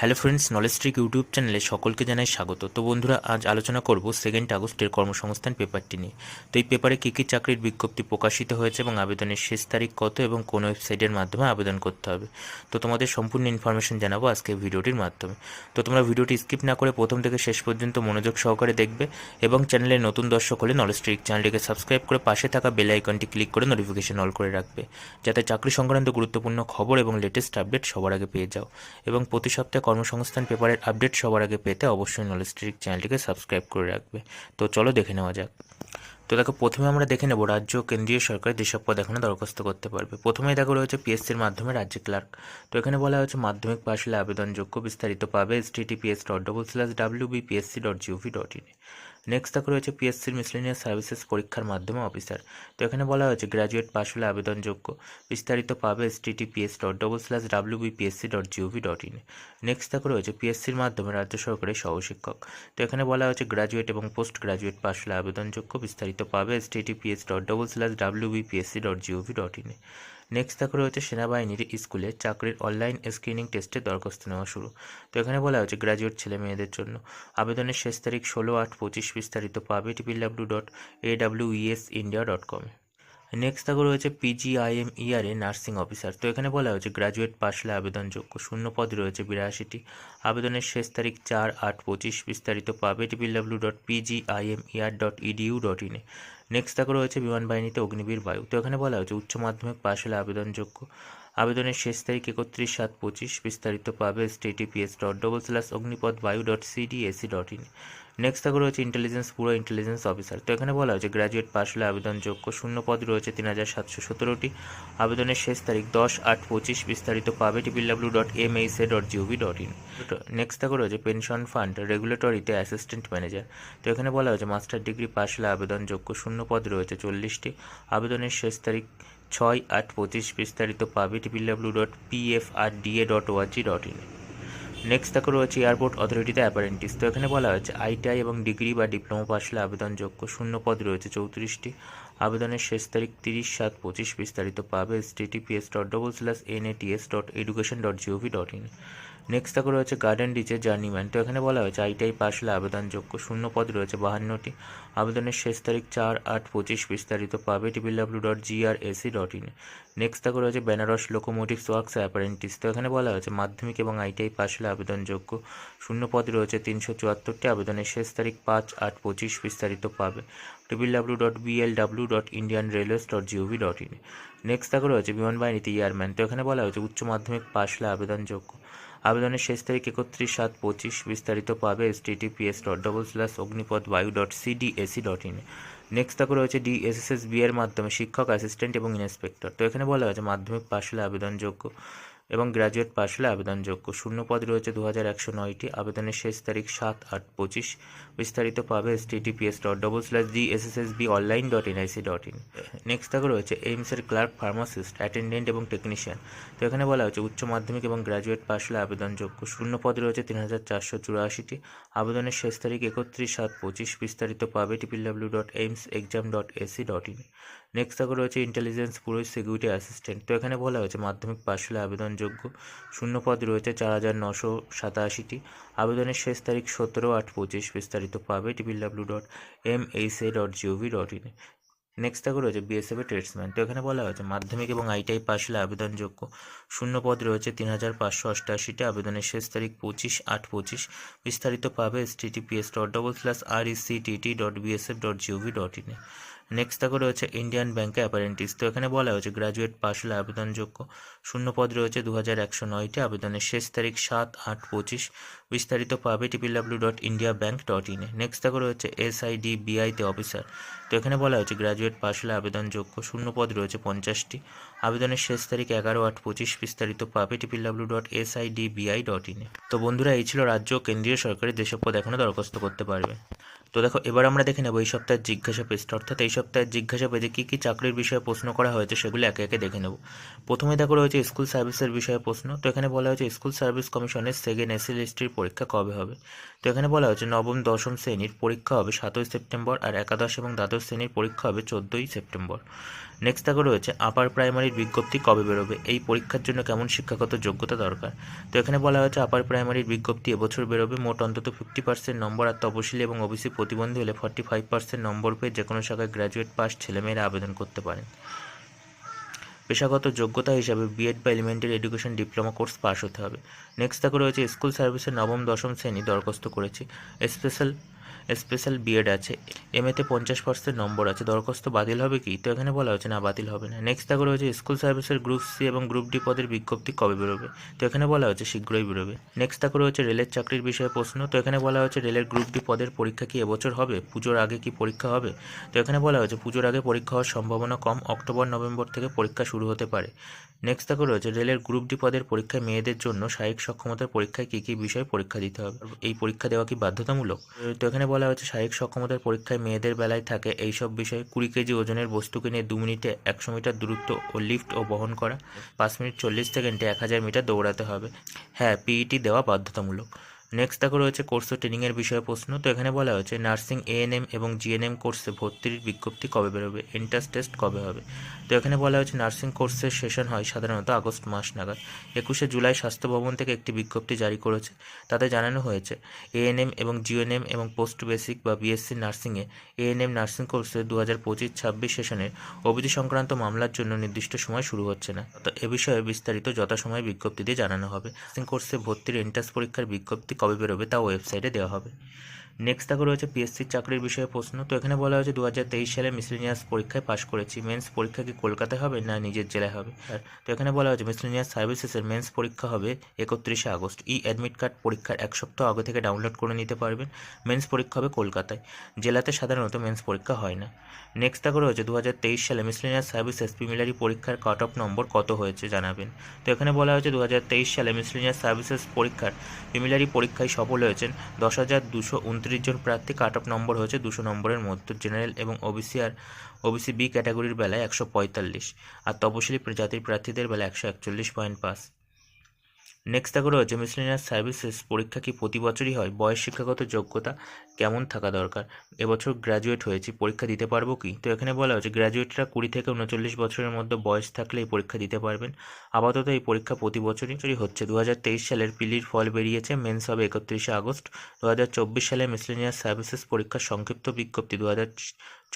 Hello friends knowledge trick YouTube চ্যানেলে সকলকে জানাই স্বাগত। তো বন্ধুরা, আজ আলোচনা করব সেকেন্ড আগস্টের কর্মসংস্থান পেপারটি নিয়ে। তো এই পেপারে কী কী চাকরির বিজ্ঞপ্তি প্রকাশিত হয়েছে এবং আবেদনের শেষ তারিখ কত এবং কোন ওয়েবসাইটের মাধ্যমে আবেদন করতে হবে? তো তোমাদের সম্পূর্ণ ইনফরমেশন জানাব আজকে ভিডিওটির মাধ্যমে। তো তোমরা ভিডিওটি স্কিপ না করে প্রথম থেকে শেষ পর্যন্ত মনোযোগ সহকারে দেখবে এবং চ্যানেলে নতুন দর্শক হলে নলেজ ট্রিক চ্যানেলটিকে সাবস্ক্রাইব করে পাশে থাকা বেল আইকনটি ক্লিক করে নোটিফিকেশন অল করে রাখবে। যাতে চাকরি সংক্রান্ত গুরুত্বপূর্ণ খবর এবং লেটেস্ট আপডেট সবার আগে পেয়ে যাও। এবং প্রতি সপ্তাহে কর্মসংস্থান পেপারের আপডেট সবার আগে পেতে অবশ্যই নলেজ ট্রিক চ্যানেলটিকে সাবস্ক্রাইব করে রাখবে। তো চলো দেখে নেওয়া যাক। তো দেখো, প্রথমে আমরা দেখে নেব রাজ্য কেন্দ্রীয় সরকার যেসব পদ এখনও দরখাস্ত করতে পারবে। প্রথমেই দেখো, রয়েছে পিএসসির মাধ্যমে রাজ্য ক্লার্ক। তো এখানে বলা হয়েছে মাধ্যমিক পাশ হলে আবেদনযোগ্য বিস্তারিত পাবে S dot double slash W BPSC dot GOV dot in next দেখো রয়েছে পিএসসির মিসলেনিয়াস সার্ভিসেস পরীক্ষার মাধ্যমে অফিসার তো এখানে বলা হয়েছে গ্র্যাজুয়েট পাশ হলে আবেদনযোগ্য। বিস্তারিত পাবে S TTPS dot double slash W BPSC dot GOV dot in next দেখো রয়েছে পিএসসির মাধ্যমে রাজ্য সরকারের সহশিক্ষক। তো এখানে বলা হয়েছে গ্র্যাজুয়েট এবং পোস্ট গ্র্যাজুয়েট পাশ হলে আবেদনযোগ্য। বিস্তারিত পাবে S TTPS dot double slash W BPSC dot GOV dot ইনে নেক্সট দেখো রয়েছে সেনাবাহিনীর স্কুলে চাকরির অনলাইন স্ক্রিনিং টেস্টে দরখাস্ত নেওয়া শুরু। তো এখানে বলা হয়েছে গ্র্যাজুয়েট ছেলে মেয়েদের জন্য। আবেদনের শেষ তারিখ ষোলো আট পঁচিশ বিস্তারিত পাবে টিপিল W dot A W ES India dot কমে নেক্সট দেখো রয়েছে পিজিআইএম ইয়ারে নার্সিং অফিসার তো এখানে বলা হয়েছে গ্র্যাজুয়েট পাশলে আবেদনযোগ্য। শূন্য পদ রয়েছে বিরাশিটি। আবেদনের শেষ তারিখ চার আট পঁচিশ বিস্তারিত পাবে টিপিল W dot PGIM year dot EDU dot ইনে নেক্সট দেখো রয়েছে বিমান বাহিনীতে অগ্নিবীর বায়ু। তো এখানে বলা হয়েছে উচ্চ মাধ্যমিক পাশ হলে আবেদনযোগ্য। আবেদনের শেষ তারিখ একত্রিশ সাত পঁচিশ বিস্তারিত পাবে HTTPS dot double slash Agnipath Vayu dot CDAC dot in next থাকবে রয়েছে ইন্টেলিজেন্স পুরো ইন্টেলিজেন্স অফিসার তো এখানে বলা হয়েছে গ্র্যাজুয়েট পাশ হলে আবেদনযোগ্য শূন্য পদ রয়েছে তিন হাজার সাতশো সতেরোটি। আবেদনের শেষ তারিখ দশ আট পঁচিশ বিস্তারিত পাবে triple W dot M H A dot GOV dot in next থাকবে রয়েছে পেনশন ফান্ড রেগুলেটরিতে অ্যাসিস্ট্যান্ট ম্যানেজার তো এখানে বলা হয়েছে মাস্টার ডিগ্রি পাশ হলে আবেদনযোগ্য শূন্য পদ রয়েছে চল্লিশটি। আবেদনের শেষ তারিখ ছয় আট পঁচিশ বিস্তারিত পাবে triple W dot PFRDA dot ORG dot in next দেখো রয়েছে এয়ারপোর্ট অথরিটিতে অ্যাপারেন্টিস তো এখানে বলা হয়েছে আইটিআই এবং ডিগ্রি বা ডিপ্লোমা পাস হলে আবেদনযোগ্য শূন্য পদ রয়েছে, চৌত্রিশটি। আবেদনের শেষ তারিখ তিরিশ সাত পঁচিশ বিস্তারিত পাবে S dot double slash N A T S dot education dot GOV dot in next দেখো রয়েছে গার্ডেন ডিচে জার্নিম্যান তো এখানে বলা হয়েছে আইটিআই পাশ হলে আবেদনযোগ্য শূন্য পদ রয়েছে, বাহান্নটি। আবেদনের শেষ তারিখ চার আট পঁচিশ বিস্তারিত পাবে triple W dot GRAC dot in next দেখো রয়েছে বেনারস লোকোমোটিভস ওয়ার্কস অ্যাপারেন্টিস তো এখানে বলা হয়েছে মাধ্যমিক এবং আইটিআই পাশ হলে আবেদনযোগ্য শূন্য পদ রয়েছে, তিনশো চুয়াত্তরটি। আবেদনের শেষ তারিখ পাঁচ আট পঁচিশ বিস্তারিত পাবে triple W dot BL W dot Indian railways dot GOV dot in next দেখো রয়েছে বিমান বাহিনীতে ইয়ারম্যান তো এখানে বলা হয়েছে উচ্চ মাধ্যমিক পাশ হলে আবেদনযোগ্য। আবেদনের শেষ তারিখ একত্রিশ সাত পঁচিশ বিস্তারিত পাবে HTTPS dot double slash Agnipath Vayu dot CDAC dot in next তাকে রয়েছে ডিএসএসএস বিয়ের মাধ্যমে শিক্ষক অ্যাসিস্ট্যান্ট এবং ইন্সপেক্টর তো এখানে বলা হয়েছে মাধ্যমিক পাশ হলে আবেদনযোগ্য এবং গ্র্যাজুয়েট পাশ হলে আবেদনযোগ্য। শূন্য পদ রয়েছে দু হাজার একশো নয়টি। আবেদনের শেষ তারিখ সাত আট পঁচিশ। বিস্তারিত পাবে HTTPS dot double slash G S S S B online dot dot in next থাকে রয়েছে এইমসের ক্লার্ক ফার্মাসিস্ট অ্যাটেন্ডেন্ট এবং টেকনিশিয়ান তো এখানে বলা হয়েছে, উচ্চ মাধ্যমিক এবং গ্র্যাজুয়েট পাশ হলে আবেদনযোগ্য। শূন্য পদ রয়েছে তিন হাজার চারশো চুরাশিটি। আবেদনের শেষ তারিখ একত্রিশ সাত পঁচিশ। বিস্তারিত পাবে triple W dot AIIMS exam dot AC dot in next থাকে রয়েছে ইন্টেলিজেন্স পুলিশ সিকিউরিটি অ্যাসিস্ট্যান্ট তো এখানে বলা হয়েছে, মাধ্যমিক পাশ হলে আবেদনযোগ্য। শূন্য পদ রয়েছে চার হাজার নশো সাতাশিটি। আবেদনের শেষ তারিখ সতেরো আট পঁচিশ। বিস্তারিত পাবে triple W dot M H A dot GOV dot in next থাকে রয়েছে বিএসএফের ট্রেডসম্যান তো এখানে বলা হয়েছে, মাধ্যমিক এবং আইটিআই পাস হলে আবেদনযোগ্য। শূন্য পদ রয়েছে তিন হাজার পাঁচশো অষ্টআশিটি আবেদনের শেষ তারিখ পঁচিশ আট পঁচিশ। বিস্তারিত পাবে HTTPS dot double slash R EC T dot BSF dot GOV dot ইনে নেক্সট থাকে রয়েছে ইন্ডিয়ান ব্যাংকে অ্যাপারেন্টিস তো এখানে বলা হয়েছে গ্র্যাজুয়েট পাশ হলে আবেদনযোগ্য। শূন্য পদ রয়েছে দু হাজার একশো নয়টি। আবেদনের শেষ তারিখ সাত আট পঁচিশ। বিস্তারিত পাবে triple W dot India bank dot ইনে নেক্সট থাকে রয়েছে এসআইডি বিআইতে অফিসার তো এখানে বলা হয়েছে গ্র্যাজুয়েট পাশ হলে আবেদনযোগ্য। শূন্য পদ রয়েছে পঞ্চাশটি। আবেদনের শেষ তারিখ এগারো আট পঁচিশ। বিস্তারিত পাবে triple W dot SIDBI dot ইনে তো বন্ধুরা, এই ছিল রাজ্য কেন্দ্রীয় সরকারি যেসব পদ এখনও দরখাস্ত করতে পারবে। তো দেখো, এবার আমরা দেখে নেব এই সপ্তাহের জিজ্ঞাসা পেজটা অর্থাৎ এই সপ্তাহের জিজ্ঞাসা পেজে কী কী চাকরির বিষয়ে প্রশ্ন করা হয়েছে সেগুলো একে একে দেখে নেব। প্রথমে দেখো রয়েছে স্কুল সার্ভিসের বিষয়ে প্রশ্ন। তো এখানে বলা হয়েছে স্কুল সার্ভিস কমিশনের সেকেন্ড এসএল এসটির পরীক্ষা কবে হবে? তো এখানে বলা হয়েছে নবম, দশম শ্রেণির পরীক্ষা হবে সাতই সেপ্টেম্বর আর একাদশ এবং দ্বাদশ শ্রেণির পরীক্ষা হবে চোদ্দোই সেপ্টেম্বর। নেক্সট থাকো রয়েছে আপার প্রাইমারির বিজ্ঞপ্তি কবে বেরোবে? এই পরীক্ষার জন্য কেমন শিক্ষাগত যোগ্যতা দরকার? তো এখানে বলা হয়েছে আপার প্রাইমারির বিজ্ঞপ্তি এবছর বেরোবে। মোট অন্তত ফিফটি পার্সেন্ট নম্বর আর তপশিলি এবং ওবিসি প্রতিবন্ধী হলে ফর্টি ফাইভ পার্সেন্ট নম্বর পেয়ে যে কোনো শাখায় গ্র্যাজুয়েট পাস ছেলেমেয়েরা আবেদন করতে পারেন। পেশাগত যোগ্যতা হিসাবে বিএড বা elementary education diploma course pass হতে হবে। নেক্সট থাকো রয়েছে স্কুল সার্ভিসের নবম, দশম শ্রেণি দরখাস্ত করেছে। স্পেশাল স্পেশাল বিএড আছে এমএতে পঞ্চাশ পার্সেন্ট নম্বর আছে, দরখাস্ত বাতিল হবে কি? তো এখানে বলা হচ্ছে না, বাতিল হবে না। নেক্সট থাকো রয়েছে স্কুল সার্ভিসের গ্রুপ সি এবং গ্রুপ ডি পদের বিজ্ঞপ্তি কবে বেরোবে? তো এখানে বলা হচ্ছে শীঘ্রই বেরোবে। নেক্সট থাকো রয়েছে রেলের চাকরির বিষয়ে প্রশ্ন। তো এখানে বলা হচ্ছে রেলের গ্রুপ ডি পদের পরীক্ষা কি এবছর হবে? পুজোর আগে কি পরীক্ষা হবে? তো এখানে বলা হচ্ছে পুজোর আগে পরীক্ষা হওয়ার সম্ভাবনা কম, অক্টোবর, নভেম্বর থেকে পরীক্ষা শুরু হতে পারে। নেক্সট থাকো রয়েছে রেলের গ্রুপ ডি পদের পরীক্ষায় মেয়েদের জন্য শারীরিক সক্ষমতার পরীক্ষায় কী কী বিষয়ে পরীক্ষা দিতে হবে? এই পরীক্ষা দেওয়া কি বাধ্যতামূলক? তো এখানে বলা হচ্ছে শারীরিক সক্ষমতার পরীক্ষায় মেয়েদের বেলায় থাকে এইসব বিষয়ে কুড়ি কেজি ওজনের বস্তুকে নিয়ে দু মিনিটে একশো মিটার দূরত্ব ও লিফট ও বহন করা, পাঁচ মিনিট চল্লিশ সেকেন্ডে এক হাজার মিটার দৌড়াতে হবে। হ্যাঁ পিইটি দেওয়া বাধ্যতামূলক। নেক্সট দেখো রয়েছে কোর্স ও ট্রেনিংয়ের বিষয়ে প্রশ্ন। তো এখানে বলা হয়েছে নার্সিং এএনএম এবং জিএনএম কোর্সে ভর্তির বিজ্ঞপ্তি কবে বেরোবে? এন্ট্রান্স টেস্ট কবে হবে? তো এখানে বলা হয়েছে নার্সিং কোর্সের সেশন হয় সাধারণত আগস্ট মাস নাগাদ। একুশে জুলাই স্বাস্থ্য ভবন থেকে একটি বিজ্ঞপ্তি জারি করেছে। তাতে জানানো হয়েছে এএনএম এবং জিএনএম এবং পোস্ট বেসিক বা বিএসসি নার্সিংয়ে এএনএম নার্সিং কোর্সে দু হাজার পঁচিশ, ছাব্বিশ সেশনের অবধি সংক্রান্ত মামলার জন্য নির্দিষ্ট সময় শুরু হচ্ছে না। তো এ বিষয়ে বিস্তারিত যথাসময়ে বিজ্ঞপ্তি দিয়ে জানানো হবে। নার্সিং কোর্সে ভর্তির এন্ট্রান্স পরীক্ষার বিজ্ঞপ্তি কবে বেরোবে তা ওয়েবসাইটে দেওয়া হবে। নেক্সট থাকো রয়েছে পিএসসির চাকরির বিষয়ে প্রশ্ন। তো এখানে বলা হয়েছে দু হাজার তেইশ সালে মিসলিনিয়াস পরীক্ষায় পাশ করেছি। মেন্স পরীক্ষা কি কলকাতায় হবে না নিজের জেলায় হবে? তো এখানে বলা হয়েছে মিসলিনিয়াস সার্ভিসেসের মেন্স পরীক্ষা হবে একত্রিশে আগস্ট। ই অ্যাডমিট কার্ড পরীক্ষার এক সপ্তাহ আগে থেকে ডাউনলোড করে নিতে পারবেন। মেন্স পরীক্ষা হবে কলকাতায়। জেলাতে সাধারণত মেন্স পরীক্ষা হয় না। নেক্সট থাকো রয়েছে দু হাজার তেইশ সালে মিসলিনিয়াস সার্ভিসেস প্রিমিলারি পরীক্ষার কাট অফ নম্বর কত হয়েছে জানাবেন। তো এখানে বলা হয়েছে দু হাজার তেইশ সালে মিসলিনিয়াস সার্ভিসেস পরীক্ষার প্রিমিলারি পরীক্ষায় সফল হয়েছেন দশ হাজার দুশো উনত্রিশ জন প্রার্থী কাট অফ নম্বর হয়েছে দুশো নম্বরের মধ্যে। জেনারেল এবং ওবিসি আর ওবিসি বি ক্যাটাগরির বেলায় একশো পঁয়তাল্লিশ। আর তপশিলি প্রজাতির প্রার্থীদের বেলা একশো একচল্লিশ পয়েন্ট পাস নেক্সট দেখো রয়েছে মিসলিনিয়াস সার্ভিসেস পরীক্ষা কি প্রতি বছরই হয়? বয়স, শিক্ষাগত যোগ্যতা কেমন থাকা দরকার? এবছর গ্র্যাজুয়েট হয়েছি, পরীক্ষা দিতে পারব কি? তো এখানে বলা হয়েছে গ্র্যাজুয়েটরা কুড়ি থেকে উনচল্লিশ বছরের মধ্যে বয়স থাকলে এই পরীক্ষা দিতে পারবেন। আপাতত এই পরীক্ষা প্রতি বছরই চুরি হচ্ছে। দু হাজার তেইশ সালের পিলির ফল বেরিয়েছে, মেন্স হবে একত্রিশে আগস্ট। দু হাজার চব্বিশ সালে মিসলিনিয়াস সার্ভিসেস পরীক্ষার সংক্ষিপ্ত বিজ্ঞপ্তি দু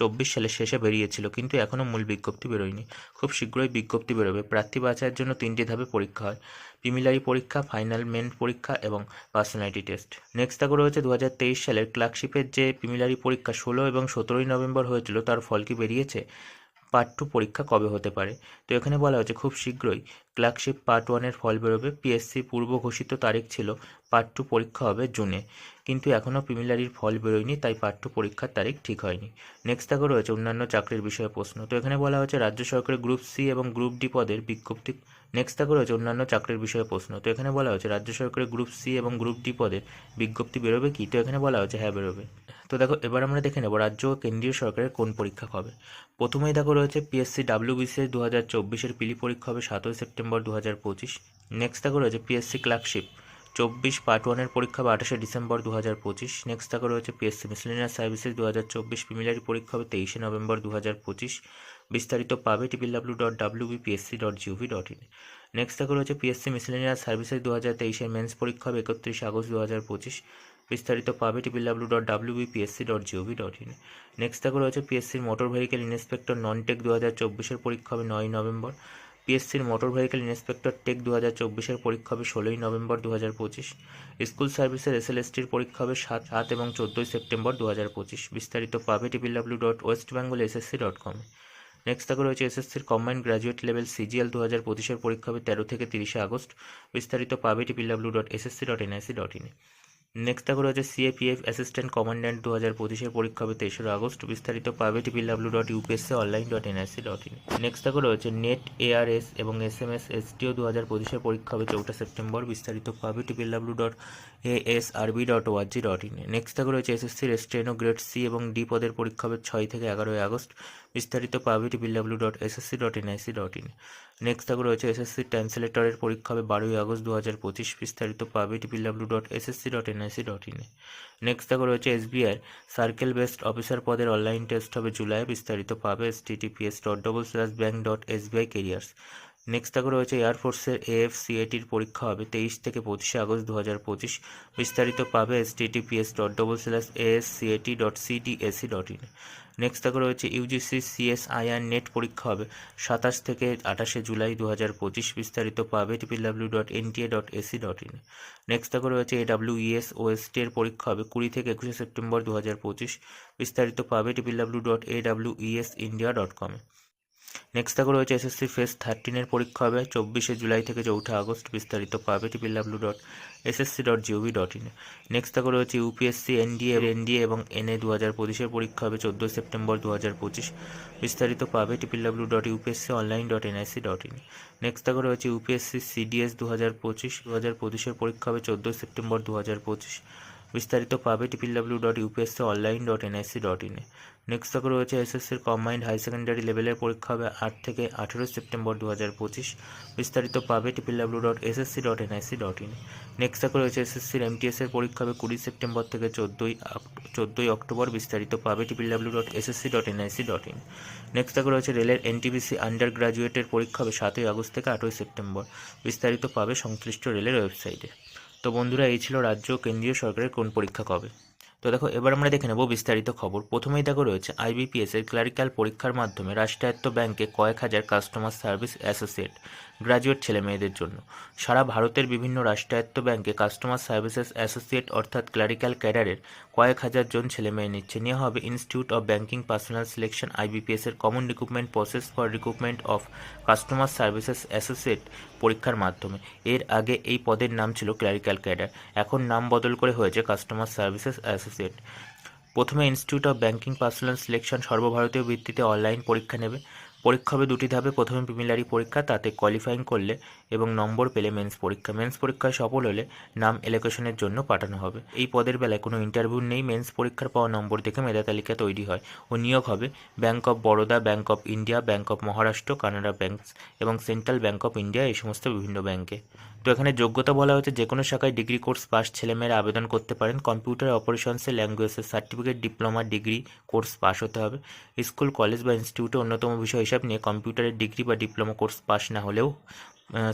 চব্বিশ সালের শেষে বেরিয়েছিল, কিন্তু এখনও মূল বিজ্ঞপ্তি বেরোয়নি। খুব শীঘ্রই বিজ্ঞপ্তি বেরোবে। প্রার্থী বাছাইয়ের জন্য তিনটি ধাপে পরীক্ষা হয়। প্রিমিলারি পরীক্ষা, ফাইনাল মেন পরীক্ষা এবং পার্সোনালিটি টেস্ট। নেক্সট থাকো রয়েছে দু হাজার তেইশ ক্লার্কশিপের যে প্রিমিলারি পরীক্ষা ষোলো এবং সতেরোই নভেম্বর হয়েছিল, তার ফল কি বেরিয়েছে? পার্ট টু পরীক্ষা কবে হতে পারে? তো এখানে বলা হয়েছে খুব শীঘ্রই ক্লার্কশিপ পার্ট ওয়ানের ফল বেরোবে। পিএসসি পূর্ব ঘোষিত তারিখ ছিল পার্ট টু পরীক্ষা হবে জুনে। কিন্তু এখনও প্রিমিলারির ফল বেরোয়নি, তাই পার্ট টু পরীক্ষার তারিখ ঠিক হয়নি। নেক্সট থাকো রয়েছে অন্যান্য চাকরির বিষয়ে প্রশ্ন। তো এখানে বলা হয়েছে, রাজ্য সরকারের গ্রুপ সি এবং গ্রুপ ডি পদের বিজ্ঞপ্তি নেক্সট থাকো রয়েছে অন্যান্য চাকরির বিষয়ে প্রশ্ন। তো এখানে বলা হচ্ছে রাজ্য সরকারের গ্রুপ সি এবং গ্রুপ ডি পদের বিজ্ঞপ্তি বেরোবে কি? তো এখানে বলা হচ্ছে হ্যাঁ বেরোবে। তো দেখো, এবার আমরা দেখে নেব রাজ্য ও কেন্দ্রীয় সরকারের কোন পরীক্ষা হবে প্রথমেই দেখো রয়েছে পিএসসি ডাব্লিউবিসিএস দু হাজার চব্বিশের পিলি পরীক্ষা হবে সাতই সেপ্টেম্বর দু হাজার পঁচিশ। নেক্সট দেখো রয়েছে পিএসসি ক্লার্কশিপ চব্বিশ পার্ট ওয়ানের পরীক্ষা হবে আঠাশে ডিসেম্বর দু হাজার পঁচিশ। নেক্সট থাকা রয়েছে পিএসসি মিসলিনিয়াস সার্ভিসেস দু হাজার চব্বিশ প্রিমিলারি পরীক্ষা হবে তেইশে নভেম্বর দু হাজার পঁচিশ। বিস্তারিত পাবে triple W dot W BPSC dot GOV dot in next থাকা রয়েছে পিএসসি মিসলিনিয়াস সার্ভিসেস দু হাজার তেইশের মেন্স পরীক্ষা হবে একত্রিশ আগস্ট দু হাজার পঁচিশ। বিস্তারিত পাবে triple W dot W BPSC dot GOV dot in next থাকা রয়েছে পিএসসির motor vehicle inspector non tech দু হাজার চব্বিশের পরীক্ষা হবে নয় নভেম্বর। পিএসসির মোটর ভেহিকেল ইন্সপেক্টর টেক দু হাজার চব্বিশের পরীক্ষা হবে ষোলোই নভেম্বর দু হাজার পঁচিশ স্কুল সার্ভিসের এসএলএসটির পরীক্ষা হবে সাত সাত এবং চোদ্দোই সেপ্টেম্বর দু হাজার পঁচিশ। বিস্তারিত পাবে triple W dot West Bengal SSC dot কমে নেক্সট থাকা রয়েছে এসএসসির কম্বাইন্ড গ্রাজুয়েট লেভেল সিজিএল দু হাজার পঁচিশের পরীক্ষা হবে তেরো থেকে তিরিশে আগস্ট। বিস্তারিত পাবে triple W dot SSC dot NIC dot ইনে নেক্সট থাকা রয়েছে সিএপিএফ অ্যাসিস্ট্যান্ট কমান্ড্যান্ট দু হাজার পঁচিশের পরীক্ষা হবে তেইশে আগস্ট। বিস্তারিত পাবে triple W dot UPSC online dot NIC dot in next থাকা রয়েছে নেট এআরএস এবং এস এম এস এসটিও দু হাজার পঁচিশের পরীক্ষা হবে চৌঠা সেপ্টেম্বর। বিস্তারিত পাবে triple W dot AS RB dot ORG dot in next থাকা রয়েছে এসএসসির স্টেনো গ্রেড সি এবং ডি পদের পরীক্ষা হবে ছয় থেকে এগারোই আগস্ট। বিস্তারিত পাবে triple W dot SSC dot NIC dot in next থাকবে রয়েছে এসএসসি ট্রান্সলেটরের পরীক্ষা হবে বারোই আগস্ট দু হাজার পঁচিশ। বিস্তারিত পাবে triple W dot SSC dot NIC dot ইনে নেক্সট থাকবে রয়েছে এসবিআই সার্কেল বেস্ট অফিসার পদের অনলাইন টেস্ট হবে জুলাই। বিস্তারিত পাবে HTTPS dot double slash bank dot SBI careers next থাকবে রয়েছে এয়ারফোর্সের এএফসিএটির পরীক্ষা হবে তেইশ থেকে পঁচিশে আগস্ট দু হাজার পঁচিশ। বিস্তারিত পাবে HTTPS dot double slash ASCAT dot CDAC dot in next থাকবে রয়েছে ইউজিসি সিএসআইআর নেট পরীক্ষা হবে সাতাশ থেকে আঠাশে জুলাই দু হাজার পঁচিশ। বিস্তারিত পাবে triple W dot NTA dot AC dot in next থাকবে রয়েছে এডাব্লিউ ইএস ওএসটি এর পরীক্ষা হবে কুড়ি থেকে একুশে সেপ্টেম্বর দু হাজার পঁচিশ। বিস্তারিত পাবে triple W dot AW ES India dot কমে নেক্সট থাকবে রয়েছে এসএসসি ফেস থার্টিনের পরীক্ষা হবে চব্বিশে জুলাই থেকে চৌঠা আগস্ট বিস্তারিত পাবে triple W dot SSC dot GOV dot in next থাকবে রয়েছে ইউপিএসসি এনডিএ এনডিএ এবং এনএ দু হাজার পঁচিশের পরীক্ষা হবে চোদ্দোই সেপ্টেম্বর দু হাজার পঁচিশ। বিস্তারিত পাবে triple W dot UPSC online dot NIC dot in next থাকবে রয়েছে ইউপিএসসি সিডিএস দু হাজার পঁচিশ দু হাজার পঁচিশের পরীক্ষা হবে চোদ্দোই সেপ্টেম্বর দু হাজার পঁচিশ। বিস্তারিত পাবে triple W dot UPSC online dot NIC dot ইনে নেক্সট থাকবে রয়েছে এসএসসির কম্বাইন্ড হাই সেকেন্ডারি লেভেলের পরীক্ষা হবে আট থেকে আঠেরোই সেপ্টেম্বর দু হাজার পঁচিশ। বিস্তারিত পাবে triple W dot SSC dot NIC dot in. Next থাকবে রয়েছে এসএসসির এমটিএস এর পরীক্ষা হবে কুড়ি সেপ্টেম্বর থেকে চোদ্দোই চোদ্দোই অক্টোবর। বিস্তারিত পাবে triple W dot SSC dot NIC dot in. Next থাকবে রয়েছে রেলের এনটিবিসি আন্ডার গ্রাজুয়েটের পরীক্ষা হবে সাতই আগস্ট থেকে আটই সেপ্টেম্বর। বিস্তারিত পাবে সংশ্লিষ্ট রেলের ওয়েবসাইটে। তো বন্ধুরা, এই ছিল রাজ্য কেন্দ্রীয় সরকারের কোন পরীক্ষা কবে? তো দেখো, এবার আমরা দেখে নেব বিস্তারিত খবর। প্রথমেই দেখো রয়েছে আইবিপিএস এর ক্লারিক্যাল পরীক্ষার মাধ্যমে রাষ্ট্রায়ত্ত ব্যাংকে কয়েক হাজার কাস্টমার সার্ভিস অ্যাসোসিয়েট গ্রাজুয়েট ছেলে মেয়েদের জন্য। সারা ভারতের বিভিন্ন রাষ্ট্রায়ত্ত ব্যাংকে কাস্টমার সার্ভিসেস অ্যাসোসিয়েট অর্থাৎ ক্লারিক্যাল ক্যাডারের কয়েক হাজার জন ছেলে মেয়ে নিচ্ছে। নেওয়া হবে institute of banking personnel selection IBPS এর common recruitment process for recruitment of customer services associate পরীক্ষার মাধ্যমে। এর আগে এই পদের নাম ছিল ক্লারিক্যাল ক্যাডার এখন নাম বদল করে হয়েছে কাস্টমার সার্ভিসেস অ্যাসোসিয়েট প্রথমে institute of banking personnel selection সর্বভারতীয় ভিত্তিতে অনলাইন পরীক্ষা নেবে। পরীক্ষা হবে, দুটি ধাপে। প্রথমে প্রিমিলারি পরীক্ষা, তাতে কোয়ালিফাইং করলে এবং নম্বর পেলে মেন্স পরীক্ষা। মেন্স পরীক্ষায় সফল হলে নাম এলোকেশনের জন্য পাঠানো হবে। এই পদের বেলায় কোনো ইন্টারভিউ নেই মেন্স পরীক্ষার পাওয়া নম্বর দেখে মেধা তালিকা তৈরি হয় ও নিয়োগ হবে। Bank of Baroda bank of India bank of Maharashtra Canara bank এবং সেন্ট্রাল ব্যাঙ্ক অফ ইন্ডিয়া এই সমস্ত বিভিন্ন ব্যাঙ্কে তো এখানে যোগ্যতা বলা হয়েছে, যে কোনো শাখায় ডিগ্রি কোর্স পাস ছেলেমেয়েরা আবেদন করতে পারেন। কম্পিউটার অপারেশনসে ল্যাঙ্গুয়েজের certificate diploma degree course pass হতে হবে। স্কুল কলেজ বা ইনস্টিটিউটে অন্যতম বিষয় হিসাব নিয়ে কম্পিউটারের ডিগ্রি বা ডিপ্লোমা কোর্স পাস না হলেও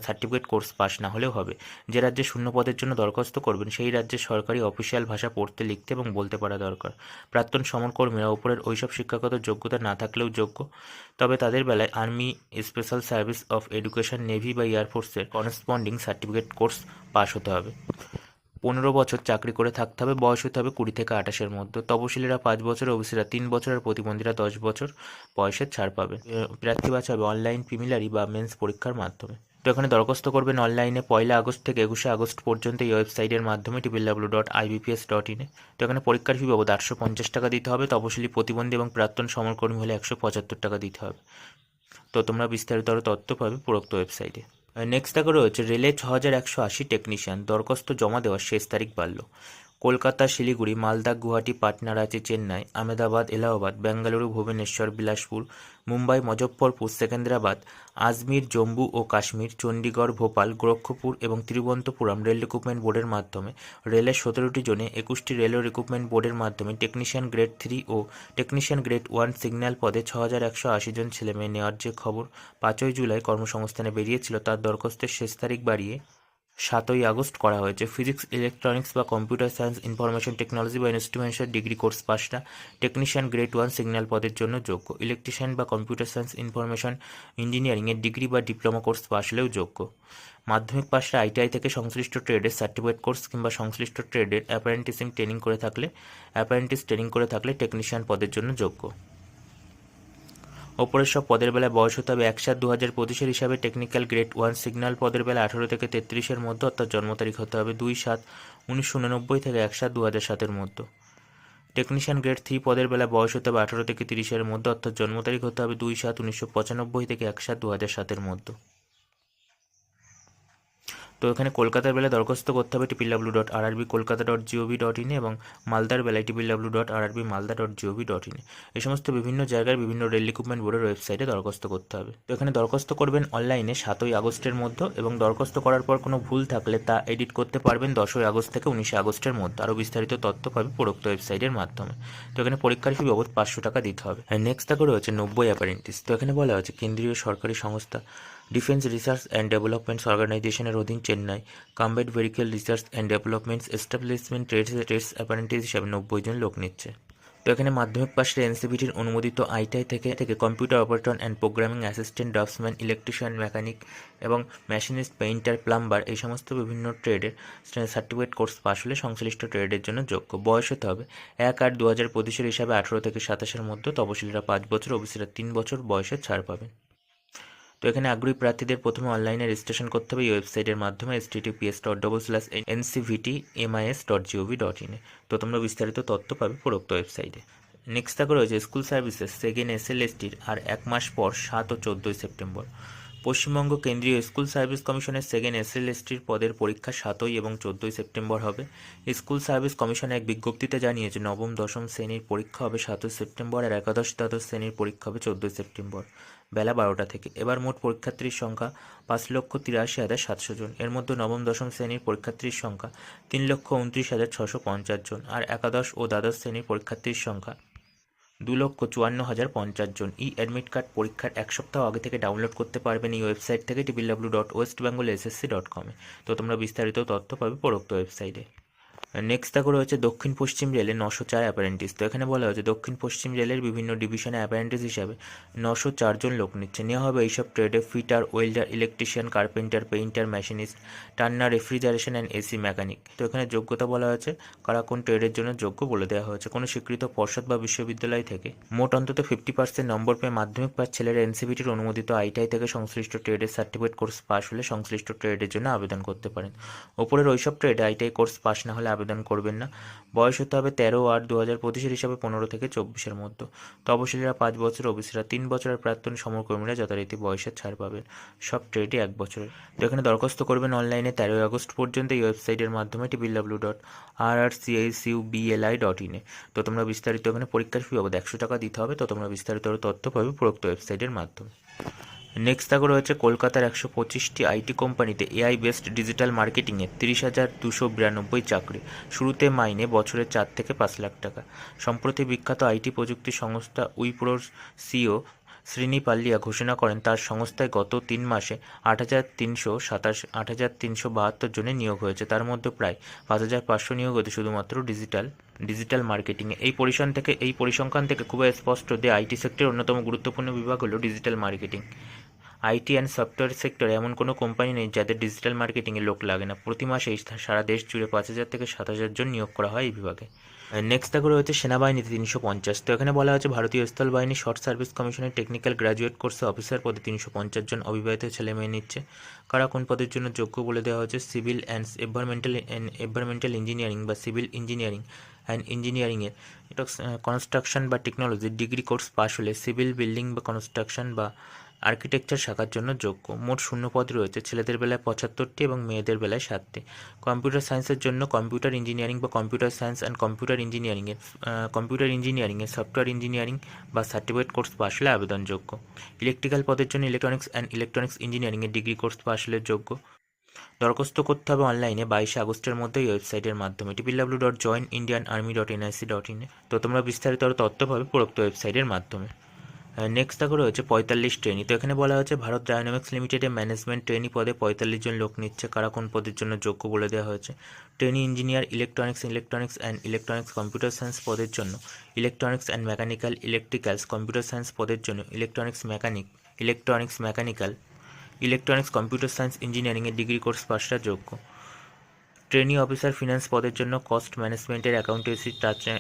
সার্টিফিকেট কোর্স পাস না হলেও হবে। যে রাজ্যে শূন্য পদের জন্য দরখাস্ত করবেন, সেই রাজ্যের সরকারি অফিসিয়াল ভাষা পড়তে, লিখতে এবং বলতে পারা দরকার। প্রাক্তন সমরকর্মীরা উপরের ওইসব শিক্ষাগত যোগ্যতা না থাকলেও যোগ্য। তবে তাদের বেলায় army special service of education navy বা এয়ারফোর্সের করেসপন্ডিং সার্টিফিকেট কোর্স পাস হতে হবে। পনেরো বছর চাকরি করে থাকতে হবে, বয়স হতে হবে কুড়ি থেকে আঠাশের মধ্যে। তপশিলীরা পাঁচ বছর ওবিসিরা তিন বছর, আর প্রতিবন্ধীরা দশ বছর বয়সের ছাড় পাবে। প্রার্থী বাছা হবে অনলাইন প্রিমিলারি বা মেন্স পরীক্ষার মাধ্যমে। তো এখানে দরখাস্ত করবেন অনলাইনে পয়লা আগস্ট থেকে একুশে আগস্ট পর্যন্ত এই ওয়েবসাইটের মাধ্যমে টিপিডাব্লিউ ডট আইবিপিএস ডট ইনে তো এখানে পরীক্ষার ফি বাবদ আটশো পঞ্চাশ টাকা দিতে হবে, তপশিলি প্রতিবন্ধী এবং প্রাক্তন সমরকর্মী হলে একশো পঁচাত্তর টাকা দিতে হবে। তো তোমরা বিস্তারিত আরও তথ্য পাবে উপরোক্ত ওয়েবসাইটে। নেক্সট দেখা রয়েছে রেলে ছ হাজার একশো আশি টেকনিশিয়ান দরখাস্ত জমা দেওয়ার শেষ তারিখ বাড়ল। কলকাতা, শিলিগুড়ি, মালদা, গুয়াহাটি, পাটনা, রাঁচি, চেন্নাই, আহমেদাবাদ, এলাহাবাদ, বেঙ্গালুরু, ভুবনেশ্বর, বিলাসপুর, মুম্বাই, মুজফ্ফরপুর, সেকেন্দ্রাবাদ, আজমির, জম্মু ও কাশ্মীর, চণ্ডীগড়, ভোপাল, গোরক্ষপুর এবং তিরুবন্তপুরম রেল রিক্রুটমেন্ট বোর্ডের মাধ্যমে রেলের সতেরোটি জোনে একুশটি রেল রিক্রুটমেন্ট বোর্ডের মাধ্যমে টেকনিশিয়ান গ্রেড থ্রি ও টেকনিশিয়ান গ্রেড ওয়ান সিগন্যাল পদে ছ হাজার একশো আশি জন ছেলেমেয়ে নেওয়ার যে খবর পাঁচই জুলাই কর্মসংস্থানে বেরিয়েছিল তার দরখাস্তের শেষ তারিখ বাড়িয়ে সাতই আগস্ট করা হয়েছে। ফিজিক্স ইলেকট্রনিক্স বা কম্পিউটার সায়েন্স ইনফরমেশন টেকনোলজি বা ইনস্ট্রুমেন্টের ডিগ্রি কোর্স পাসটা টেকনিশিয়ান গ্রেড ওয়ান সিগন্যাল পদের জন্য যোগ্য। ইলেকট্রিশিয়ান বা কম্পিউটার সায়েন্স ইনফরমেশন ইঞ্জিনিয়ারিংয়ের ডিগ্রি বা ডিপ্লোমা কোর্স পাশলেও যোগ্য। মাধ্যমিক পাশে আইটিআই থেকে সংশ্লিষ্ট ট্রেডের সার্টিফিকেট কোর্স কিংবা সংশ্লিষ্ট ট্রেডের অ্যাপ্রেন্টিসিং ট্রেনিং করে থাকলে অ্যাপ্রেন্টিস ট্রেনিং করে থাকলে টেকনিশিয়ান পদের জন্য যোগ্য। ওপরের সব পদের বেলায় বয়স হতে হবে এক সাত দু হাজার পঁচিশের হিসাবে টেকনিক্যাল গ্রেড ওয়ান সিগন্যাল পদের বেলা আঠারো থেকে তেত্রিশের মধ্যে, অর্থাৎ জন্ম তারিখ হতে হবে দুই সাত উনিশশো উননব্বই থেকে এক সাত দু হাজার সাতের মধ্যে। টেকনিশিয়ান গ্রেড থ্রি পদের বেলা বয়স হতে হবে আঠারো থেকে তিরিশের মধ্যে, অর্থাৎ জন্ম তারিখ হতে হবে দুই সাত উনিশশো পঁচানব্বই থেকে এক সাত দু হাজার সাতের মধ্যে। তো এখানে কলকাতার বেলায় দরখাস্ত করতে হবে টিপিল W dot R RB Kolkata dot gov dot ইনে এবং মালদার বেলায় টিপিল W dot R RB Malda dot gov dot ইনে এই সমস্ত বিভিন্ন জায়গার বিভিন্ন রেল রিক্রুটমেন্ট বোর্ডের ওয়েবসাইটে দরখাস্ত করতে হবে। তো এখানে দরখাস্ত করবেন অনলাইনে সাতই আগস্টের মধ্যে এবং দরখাস্ত করার পর কোনো ভুল থাকলে তা এডিট করতে পারবেন দশই আগস্ট থেকে উনিশে আগস্টের মধ্যে। আরও বিস্তারিত তথ্য পাবে উপরোক্ত ওয়েবসাইটের মাধ্যমে। তো এখানে পরীক্ষার ফি বাবদ পাঁচশো টাকা দিতে হবে। নেক্সট থাকা রয়েছে নব্বই অ্যাপারেন্টিস তো এখানে বলা হচ্ছে কেন্দ্রীয় সরকারি সংস্থা ডিফেন্স রিসার্চ অ্যান্ড ডেভেলপমেন্টস অর্গানাইজেশনের অধীন Chennai. Combat vehicle research and developments establishment trades trades apprentice হিসাবে নব্বই জন লোক নিচ্ছে। তো এখানে মাধ্যমিক পাশের এনসিবিটির অনুমোদিত আইটিআই থেকে থেকে computer operator and programming assistant draftsman electrician mechanic এবং মেশিনিস্ট পেইন্টার প্লাম্বার এই সমস্ত বিভিন্ন ট্রেডের সার্টিফিকেট কোর্স পাশ হলে সংশ্লিষ্ট ট্রেডের জন্য যোগ্য। বয়স হতে হবে এক আট দু হাজার পঁচিশের হিসাবে আঠেরো থেকে সাতাশের মধ্যে। তপশিলীরা পাঁচ বছর ওবিসিরা তিন বছর। বয়সে ছাড় পাবেন। তো এখানে আগ্রহী প্রার্থীদের প্রথমে অনলাইনে রেজিস্ট্রেশন করতে হবে। এই ওয়েবসাইটের মাধ্যমে HTTPS dot double slash NCVT MIS dot GOV dot ইনে তো তোমরা বিস্তারিত তথ্য পাবে উপরোক্ত ওয়েবসাইটে। নেক্সট থাকা রয়েছে school services second S L এসটির আর এক মাস পর সাত ও চোদ্দোই সেপ্টেম্বর। পশ্চিমবঙ্গ কেন্দ্রীয় স্কুল সার্ভিস কমিশনের সেকেন্ড এস এল এসটির পদের পরীক্ষা সাতই এবং চোদ্দোই সেপ্টেম্বর হবে। স্কুল সার্ভিস কমিশন এক বিজ্ঞপ্তিতে জানিয়েছে, নবম, দশম শ্রেণির পরীক্ষা হবে সাতই সেপ্টেম্বর আর একাদশ, দ্বাদশ শ্রেণির পরীক্ষা হবে চোদ্দোই সেপ্টেম্বর। বেলা বারোটা থেকে। এবার মোট পরীক্ষার্থীর সংখ্যা পাঁচ লক্ষ তিরাশি হাজার সাতশো জন। এর মধ্যে নবম, দশম শ্রেণির পরীক্ষার্থীর সংখ্যা তিন লক্ষ উনত্রিশ হাজার ছশো পঞ্চাশ জন আর একাদশ ও দ্বাদশ শ্রেণির পরীক্ষার্থীর সংখ্যা দু লক্ষ চুয়ান্ন হাজার পঞ্চাশ জন। ই অ্যাডমিট কার্ড পরীক্ষার এক সপ্তাহ আগে থেকে ডাউনলোড করতে পারবেন এই ওয়েবসাইট থেকে triple W dot West Bengal SSC dot কমে। তো তোমরা বিস্তারিত তথ্য পাবে পরোক্ত ওয়েবসাইটে। নেক্সট থাকো রয়েছে দক্ষিণ পশ্চিম রেলে নশো চার অ্যাপারেন্টিস তো এখানে বলা হয়েছে দক্ষিণ পশ্চিম রেলের বিভিন্ন ডিভিশনে অ্যাপারেন্টিস হিসাবে নশো চারজন লোক নিচ্ছে। নেওয়া হবে এইসব ট্রেডে fitter welder electrician carpenter painter machinist turner refrigeration and AC mechanic তো এখানে যোগ্যতা বলা হয়েছে কারা কোন ট্রেডের জন্য যোগ্য বলে দেওয়া হয়েছে। কোনো স্বীকৃত পর্ষদ বা বিশ্ববিদ্যালয় থেকে মোট অন্তত ফিফটি পার্সেন্ট নম্বর পেয়ে মাধ্যমিক পাস ছেলেরা এনসিবিটির অনুমোদিত আইটিআই থেকে সংশ্লিষ্ট ট্রেডের সার্টিফিকেট কোর্স পাস হলে সংশ্লিষ্ট ট্রেডের জন্য আবেদন করতে পারেন। ওপরের ওইসব ট্রেডে আইটিআই কোর্স পাস না হলে আবেদন করবেন না। বয়স হতে হবে তেরো আট দু হাজার পঁচিশের হিসাবে পনেরো থেকে চব্বিশের মধ্যে। তপশিলীরা পাঁচ বছর, ওবিসিরা তিন বছরের প্রাক্তন সমরকর্মীরা যথারীতি বয়সের ছাড় পাবেন। সব ট্রেডই এক বছরের। তো এখানে দরখাস্ত করবেন অনলাইনে তেরোই আগস্ট পর্যন্ত এই ওয়েবসাইটের মাধ্যমে triple W dot R R CICU BLI dot ইনে তো তোমরা বিস্তারিত এখানে পরীক্ষার ফি বাবদ একশো টাকা দিতে হবে। তো তোমরা বিস্তারিত তথ্য পাবে প্রোক্ত ওয়েবসাইটের মাধ্যমে। নেক্সট থাকো রয়েছে কলকাতার একশো পঁচিশটি আইটি কোম্পানিতে এআই বেসড ডিজিটাল মার্কেটিংয়ে তিরিশ হাজার দুশো বিরানব্বই চাকরি। শুরুতে মাইনে বছরে চার থেকে পাঁচ লাখ টাকা। সম্প্রতি বিখ্যাত আইটি প্রযুক্তি সংস্থা উইপ্রোর সিও শ্রীনি পাল্লিয়া ঘোষণা করেন, তার সংস্থায় গত তিন মাসে আট হাজার তিনশো সাতাশ আট হাজার তিনশো বাহাত্তর জনের নিয়োগ হয়েছে। তার মধ্যে প্রায় পাঁচ হাজার পাঁচশো নিয়োগ হয়েছে শুধুমাত্র ডিজিটাল ডিজিটাল মার্কেটিংয়ে এই পরিসংখ্যান থেকে, এই পরিসংখ্যান থেকে খুবই স্পষ্ট যে আইটি সেক্টরের অন্যতম গুরুত্বপূর্ণ বিভাগ হলো digital marketing IT and software সেক্টরে এমন কোনো কোম্পানি নেই যাদের ডিজিটাল মার্কেটিংয়ে লোক লাগে না। প্রতি মাসেই সারা দেশ জুড়ে পাঁচ হাজার থেকে সাত হাজার জন নিয়োগ করা হয় এই বিভাগে। নেক্সট থাকবে রয়েছে সেনাবাহিনীতে তিনশো পঞ্চাশ। তো এখানে বলা হয়েছে ভারতীয় স্থল বাহিনী শর্ট সার্ভিস কমিশনের টেকনিক্যাল গ্র্যাজুয়েট কোর্সে অফিসার পদে তিনশো পঞ্চাশ জন অবিবাহিত ছেলে মেয়ে নিচ্ছে। কারা কোন পদের জন্য যোগ্য বলে দেওয়া হয়েছে? Civil and environmental environmental engineering বা সিভিল ইঞ্জিনিয়ারিং অ্যান্ড ইঞ্জিনিয়ারিংয়ের এটা কনস্ট্রাকশন বা টেকনোলজি ডিগ্রি কোর্স পাশ হলে সিভিল বিল্ডিং বা কনস্ট্রাকশন বা আর্কিটেকচার শাখার জন্য যোগ্য। মোট শূন্য পদ রয়েছে, ছেলেদের বেলায় পঁচাত্তরটি এবং মেয়েদের বেলায় সাতটি। কম্পিউটার সায়েন্সের জন্য কম্পিউটার ইঞ্জিনিয়ারিং বা কম্পিউটার সায়েন্স অ্যান্ড কম্পিউটার ইঞ্জিনিয়ারিংয়ের কম্পিউটার ইঞ্জিনিয়ারিংয়ে সফটওয়্যার ইঞ্জিনিয়ারিং বা সার্টিফিকেট কোর্স পাশ হলে আবেদনযোগ্য। ইলেকট্রিক্যাল পদের জন্য ইলেকট্রনিক্স অ্যান্ড ইলেকট্রনিক্স ইঞ্জিনিয়ারিংয়ের ডিগ্রি কোর্স পাশ হলে যোগ্য। দরখাস্ত করতে হবে অনলাইনে বাইশে আগস্টের মধ্যে এই ওয়েবসাইটের মাধ্যমে। Triple W dot join Indian army dot NIC dot ইনে তো তোমরা বিস্তারিত আরও তথ্য পাবে প্রোক্ত ওয়েবসাইটের মাধ্যমে। নেক্সট থাকো রয়েছে পঁয়তাল্লিশ ট্রেনি তো এখানে বলা হয়েছে ভারত ডায়নামিক্স লিমিটেডে ম্যানেজমেন্ট ট্রেনি পদে পঁয়তাল্লিশ জন লোক নিচ্ছে। কারা কোন পদের জন্য যোগ্য বলে দেওয়া হয়েছে? Trainee engineer electronics electronics and electronics computer science পদের জন্য। Electronics and mechanical electricals computer science পদের জন্য। Electronics mechanic electronics mechanical electronics computer science ইঞ্জিনিয়ারিংয়ের ডিগ্রি কোর্স পাশটা যোগ্য। ট্রেনি অফিসার ফিনান্স পদের জন্য কস্ট ম্যানেজমেন্টের অ্যাকাউন্টেন্সি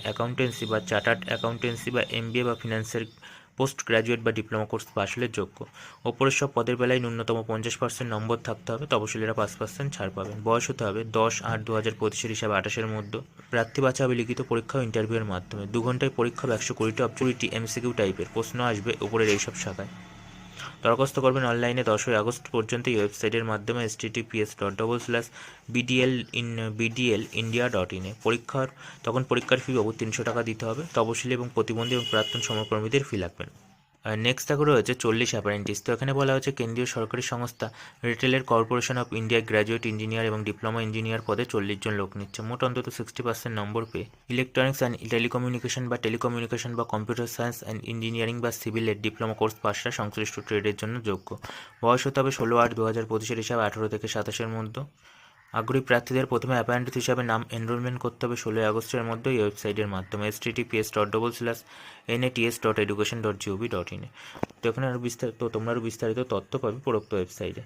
অ্যাকাউন্টেন্সি বা চার্টার্ড অ্যাকাউন্টেন্সি বা এমবিএ বা ফিনান্সের পোস্ট গ্র্যাজুয়েট বা ডিপ্লোমা কোর্স পাশলের যোগ্য। ওপরের সব পদের বেলায় ন্যূনতম পঞ্চাশ পার্সেন্ট নম্বর থাকতে হবে, তপশিলীরা পাঁচ পার্সেন্ট ছাড় পাবেন। বয়স হতে হবে দশ আট দু হাজার পঁচিশের হিসাবে আঠাশের মধ্যে। প্রার্থী বাছা হবে লিখিত পরীক্ষা ও ইন্টারভিউয়ের মাধ্যমে। দু ঘন্টায় পরীক্ষা একশো কুড়িটি কুড়িটি এমসিকিউ টাইপের প্রশ্ন আসবে ওপরের এইসব শাখায়। দরখাস্ত করবেন অনলাইনে দশই আগস্ট পর্যন্ত এই ওয়েবসাইটের মাধ্যমে HTTPS dot double slash BDL in BDL India dot ইনে পরীক্ষার, তখন পরীক্ষার ফি বাবদ তিনশো টাকা দিতে হবে। তপশিলি এবং প্রতিবন্ধী এবং প্রাক্তন সমকর্মীদের ফি লাগবেন নেক্সট দেখো রয়েছে চল্লিশ অ্যাপারেন্টিস তো এখানে বলা হচ্ছে কেন্দ্রীয় সরকারি সংস্থা রিটেলের corporation of India graduate engineer এবং ডিপ্লোমা ইঞ্জিনিয়ার পদে চল্লিশ জন লোক নিচ্ছে। মোট অন্তত সিক্সটি পার্সেন্ট নম্বর পেয়ে ইলেকট্রনিক্স অ্যান্ড টেলিকমিউনিকেশন বা টেলিকমিউনিকেশন বা কম্পিউটার সায়েন্স অ্যান্ড ইঞ্জিনিয়ারিং বা সিভিলের ডিপ্লোমা কোর্স পাশরা সংশ্লিষ্ট ট্রেডের জন্য যোগ্য। বয়স হতে হবে ষোলো আট দু হাজার পঁচিশের হিসাবে আঠারো থেকে সাতাশের মধ্যে। আগ্রহী প্রার্থীদের প্রথমে অ্যাপয়েন্টেন্ট হিসাবে নাম এনরোলমেন্ট করতে হবে ষোলোই আগস্টের মধ্যে এই ওয়েবসাইটের মাধ্যমে। HTTPS dot double slash N S dot education dot GOV dot in তো এখানে আরও বিস্তারিত তোমরা আরও বিস্তারিত তথ্য পাবে প্রোক্ত ওয়েবসাইটে।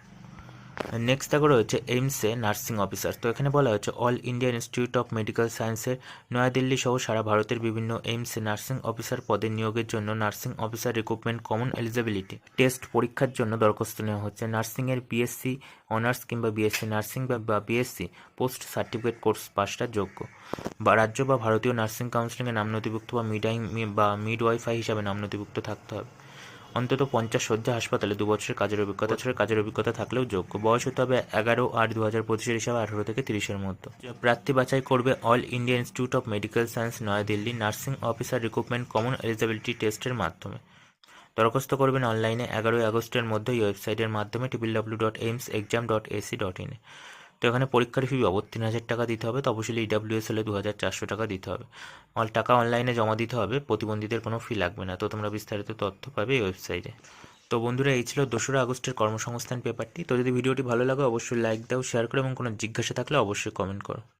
নেক্সট দেখো রয়েছে এইমসে নার্সিং অফিসার। তো এখানে বলা হচ্ছে all India institute of medical সায়েন্সের নয়াদিল্লি সহ সারা ভারতের বিভিন্ন এইমসে নার্সিং অফিসার পদে নিয়োগের জন্য nursing officer recruitment common eligibility test পরীক্ষার জন্য দরখাস্ত নেওয়া হচ্ছে। নার্সিংয়ের বিএসসি অনার্স কিংবা বিএসসি নার্সিং বা বিএসসি পোস্ট সার্টিফিকেট কোর্স পাসটা যোগ্য। বা রাজ্য বা ভারতীয় নার্সিং কাউন্সিলিংয়ে নাম নথিভুক্ত বা মিডাই বা মিড ওয়াইফাই হিসাবে নাম নথিভুক্ত থাকতে হবে। অন্তত পঞ্চাশ শয্যা হাসপাতালে দু বছরের কাজের অভিজ্ঞতা বছরের কাজের অভিজ্ঞতা থাকলেও যোগ্য। বয়স হতে হবে এগারো আট দু হাজার পঁচিশের হিসাবে আঠারো থেকে তিরিশের মধ্যে। প্রার্থী বাছাই করবে all India institute of medical science, New Delhi nursing officer recruitment common eligibility টেস্টের মাধ্যমে। দরখাস্ত করবেন অনলাইনে এগারোই আগস্টের মধ্যে ওয়েবসাইটের মাধ্যমে triple W dot AIIMS exam dot AC dot ইনে তো এখানে পরীক্ষার ফি বাবদ তিন হাজার টাকা দিতে হবে তপশিলি ইডাব্লিউএস হলে দু হাজার চারশো টাকা দিতে হবে। অল টাকা অনলাইনে জমা দিতে হবে, প্রতিবন্ধীদের কোনো ফি লাগবে না, তো তোমরা বিস্তারিত তথ্য পাবে এই ওয়েবসাইটে তো বন্ধুরা, এই ছিল দোসরা আগস্টের কর্মসংস্থান পেপারটি তো যদি ভিডিওটি ভালো লাগে অবশ্যই লাইক দাও শেয়ার করো এবং কোনো জিজ্ঞাসা থাকলে অবশ্যই কমেন্ট করো।